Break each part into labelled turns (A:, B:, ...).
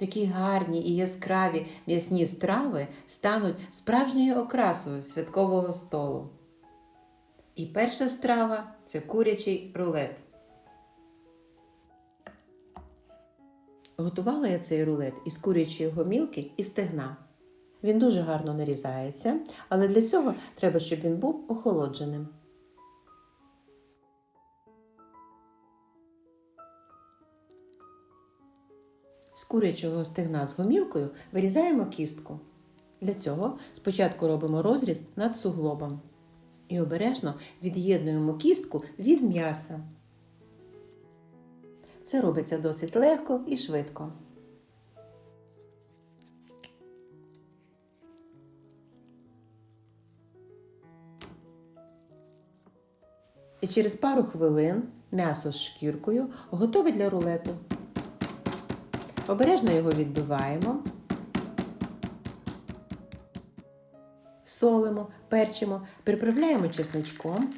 A: Такі гарні і яскраві м'ясні страви стануть справжньою окрасою святкового столу. І перша страва це курячий рулет. Готувала я цей рулет із курячої гомілки і стегна. Він дуже гарно нарізається, але для цього треба, щоб він був охолодженим. З курячого стегна з гомілкою вирізаємо кістку. Для цього спочатку робимо розріз над суглобом і обережно від'єднуємо кістку від м'яса. Це робиться досить легко і швидко. І через пару хвилин м'ясо з шкіркою готове для рулету. Обережно його відбиваємо, солимо, перчимо, приправляємо чесничком.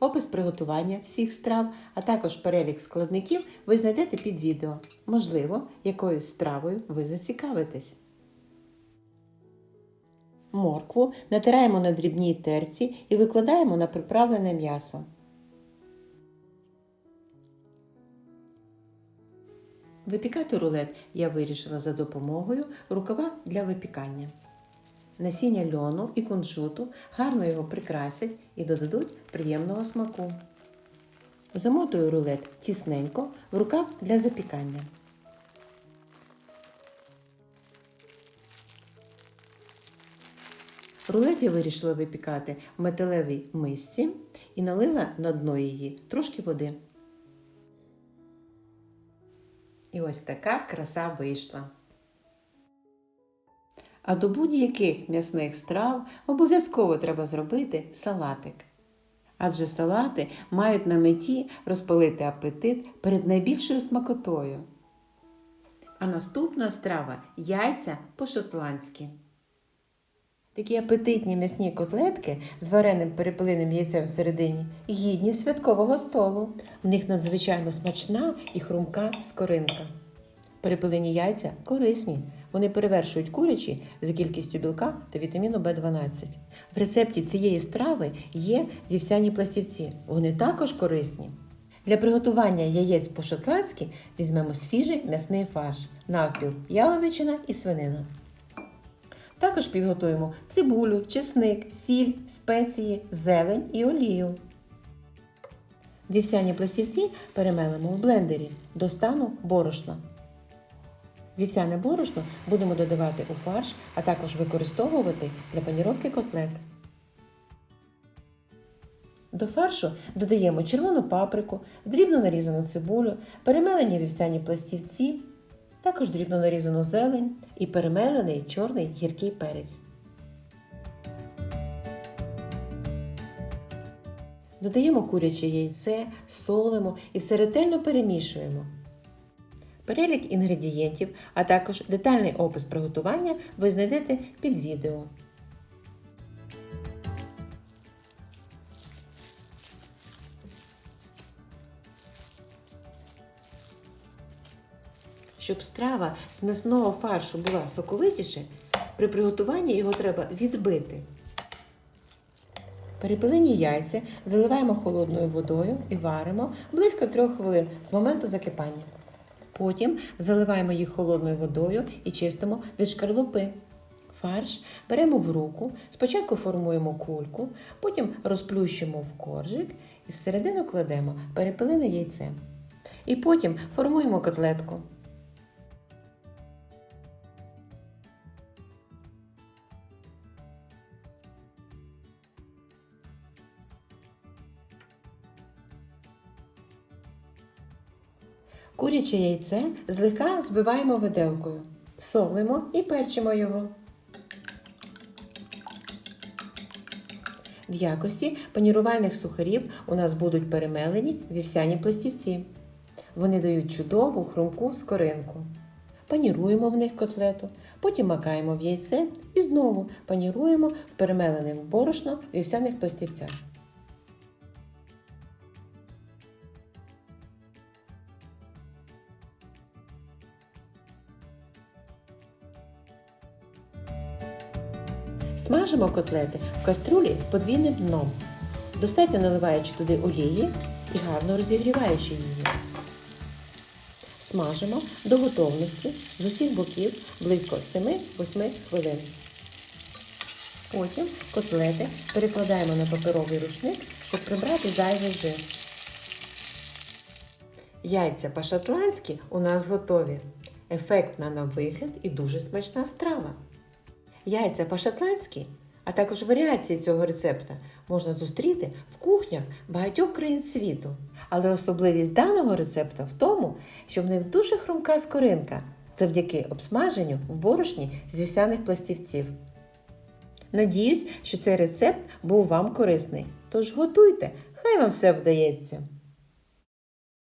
A: Опис приготування всіх страв, а також перелік складників ви знайдете під відео. Можливо, якоюсь стравою ви зацікавитесь. Моркву натираємо на дрібній терці і викладаємо на приправлене м'ясо. Випікати рулет я вирішила за допомогою рукава для випікання. Насіння льону і кунжуту гарно його прикрасять і додадуть приємного смаку. Замотую рулет тісненько в рукав для запікання. Рулет я вирішила випікати в металевій мисці і налила на дно її трошки води. І ось така краса вийшла. А до будь-яких м'ясних страв обов'язково треба зробити салатик. Адже салати мають на меті розпалити апетит перед найбільшою смакотою. А наступна страва яйця по-шотландськи. Такі апетитні м'ясні котлетки з вареним перепелиним яйцем всередині гідні святкового столу. В них надзвичайно смачна і хрумка скоринка. Перепелині яйця корисні. Вони перевершують курячі за кількістю білка та вітаміну В12. В рецепті цієї страви є вівсяні пластівці. Вони також корисні. Для приготування яєць по-шотландськи візьмемо свіжий м'ясний фарш, навпіл, яловичина і свинина. Також підготуємо цибулю, чесник, сіль, спеції, зелень і олію. Вівсяні пластівці перемелимо в блендері до стану борошна. Вівсяне борошно будемо додавати у фарш, а також використовувати для паніровки котлет. До фаршу додаємо червону паприку, дрібно нарізану цибулю, перемелені вівсяні пластівці, також дрібно нарізану зелень і перемелений чорний гіркий перець. Додаємо куряче яйце, солимо і все ретельно перемішуємо. Перелік інгредієнтів, а також детальний опис приготування ви знайдете під відео. Щоб страва з м'ясного фаршу була соковитіше, при приготуванні його треба відбити. Перепилені яйця заливаємо холодною водою і варимо близько 3 хвилин з моменту закипання. Потім заливаємо їх холодною водою і чистимо від шкарлупи. Фарш беремо в руку, спочатку формуємо кульку, потім розплющимо в коржик і всередину кладемо перепилене яйце. І потім формуємо котлетку. Куряче яйце злегка збиваємо виделкою, солимо і перчимо його. В якості панірувальних сухарів у нас будуть перемелені вівсяні пластівці. Вони дають чудову хрумку скоринку. Паніруємо в них котлету, потім макаємо в яйце і знову паніруємо в перемелених борошно вівсяних пластівцях. Смажимо котлети в каструлі з подвійним дном, достатньо наливаючи туди олії і гарно розігріваючи її. Смажимо до готовності з усіх боків близько 7-8 хвилин. Потім котлети перекладаємо на паперовий рушник, щоб прибрати зайвий жир. Яйця по-шотландськи у нас готові. Ефектна на вигляд і дуже смачна страва. Яйця по-шотландськи, а також варіації цього рецепта можна зустріти в кухнях багатьох країн світу. Але особливість даного рецепта в тому, що в них дуже хрумка скоринка завдяки обсмаженню в борошні з вівсяних пластівців. Надіюсь, що цей рецепт був вам корисний. Тож готуйте, хай вам все вдається.